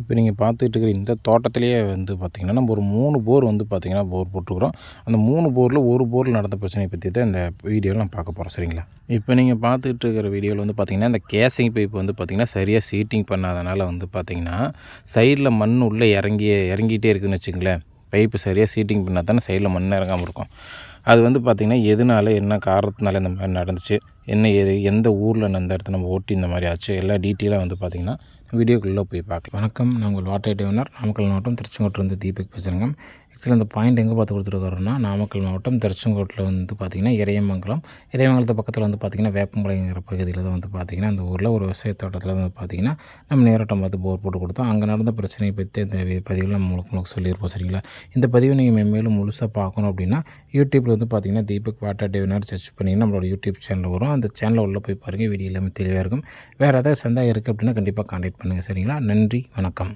இப்போ நீங்கள் பார்த்துட்டு இருக்கிற இந்த தோட்டத்திலேயே வந்து பார்த்திங்கன்னா நம்ம ஒரு மூணு போர் வந்து பார்த்திங்கன்னா போர் போட்டுருக்குறோம். அந்த மூணு போரில் ஒரு போரில் நடந்த பிரச்சனையை பற்றி தான் இந்த வீடியோவில் நான் பார்க்க போகிறோம் சரிங்களா? இப்போ நீங்கள் பார்த்துட்டு இருக்கிற வீடியோவில் வந்து பார்த்திங்கன்னா இந்த கேசிங் பைப் வந்து பார்த்திங்கன்னா சரியாக சீட்டிங் பண்ணாதனால வந்து பார்த்திங்கன்னா சைடில் மண் உள்ளே இறங்கி இறங்கிட்டே இருக்குதுன்னு வச்சுங்களேன் பைப்பு சரியாக சீட்டிங் பண்ணால் தானே சைடில் மண் இறங்காமல் இருக்கும். அது வந்து பார்த்திங்கன்னா எதனால என்ன காரணத்தினால இந்த மாதிரி நடந்துச்சு? என்ன எது எந்த ஊரில் அந்த இடத்துல நம்ம ஓட்டி இந்த மாதிரி ஆச்சு? எல்லா டீட்டெயிலாக வந்து பார்த்திங்கன்னா வீடியோக்குள்ளே போய் பார்க்கலாம். வணக்கம். நான் உங்கள் வாட்டர் டேவனர் நாமக்கல் மாவட்டம் திருச்செங்கோட்டிலேருந்து தீபக் பேசுகிறேங்க. சில இந்த பாயிண்ட் எங்கே பார்த்து கொடுத்துருக்காருன்னா நாமக்கல் மாவட்டம் திருச்செங்கோட்டில் வந்து பார்த்திங்கன்னா இறையமங்கலம். இறையமங்கலத்து பக்கத்தில் வந்து பார்த்திங்கன்னா வேப்பங்குளைங்கிற பகுதியில் தான் வந்து பார்த்திங்கன்னா அந்த ஊரில் ஒரு விவசாய தோட்டத்தில் வந்து பார்த்திங்கன்னா நம்ம நேரோட்டம் பார்த்து போர் போட்டு கொடுத்தோம். அங்கே நடந்த பிரச்சனையை பற்றி இந்த பதிவில் நம்ம முழுக்க முழுக்க சொல்லியிருப்போம் சரிங்களா? இந்த பதிவை நீங்கள் மென்மேலும் முழுசாக பார்க்கணும் அப்படின்னா யூடியூப்பில் வந்து பார்த்திங்கன்னா தீபக் வாட்டர் டேவினர் சர்ச் பண்ணிங்கன்னா நம்மளோட யூடியூப் சேனல் வரும். அந்த சேனலில் உள்ளே போய் பாருங்கள் வீடியோ எல்லாமே தெளிவாக இருக்கும். வேறு ஏதாவது சந்தேகம் இருக்குது அப்படின்னா கண்டிப்பாக கான்டாக்ட் பண்ணுங்கள் சரிங்களா? நன்றி வணக்கம்.